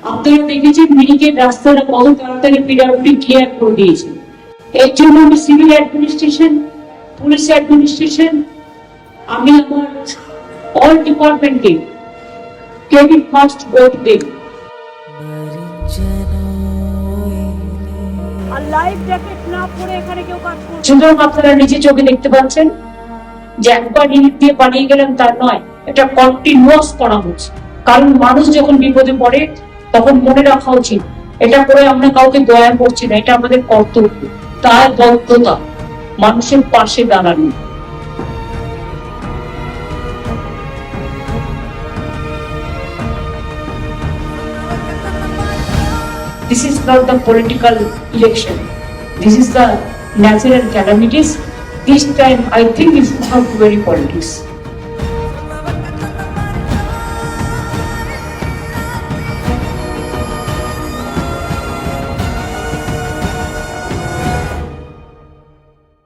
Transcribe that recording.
আপনারা দেখেছেন মিনিকেট রাস্তাটা কত তাড়াতাড়ি পিডাব্লিউডি ক্লিয়ার করে দিয়েছে। এর জন্য আমি সিভিল অ্যাডমিনিস্ট্রেশন পুলিশ অ্যাডমিনিস্ট্রেশন আমি আমার অল ডিপার্টমেন্টকে ক্রেডিট ফার্স্ট ভোট দেব। আর লাইফ জ্যাকেট না পরে এখানে কেউ কাজ করবে সুতরাং আপনারা নিজে চোখে দেখতে পাচ্ছেন যে একবার ইট দিয়ে বানিয়ে গেলাম তার নয় এটা কন্টিনিউয়াস করা হচ্ছে। কারণ মানুষ যখন বিপদে পড়ে তখন মনে রাখা উচিত এটা করে আমরা কাউকে দয়া করছি না এটা আমাদের কর্তব্য তার বদ্ধতা মানুষের পাশে দাঁড়ানো This is not the political election. This is the natural calamities. This time, I think it's not very politics.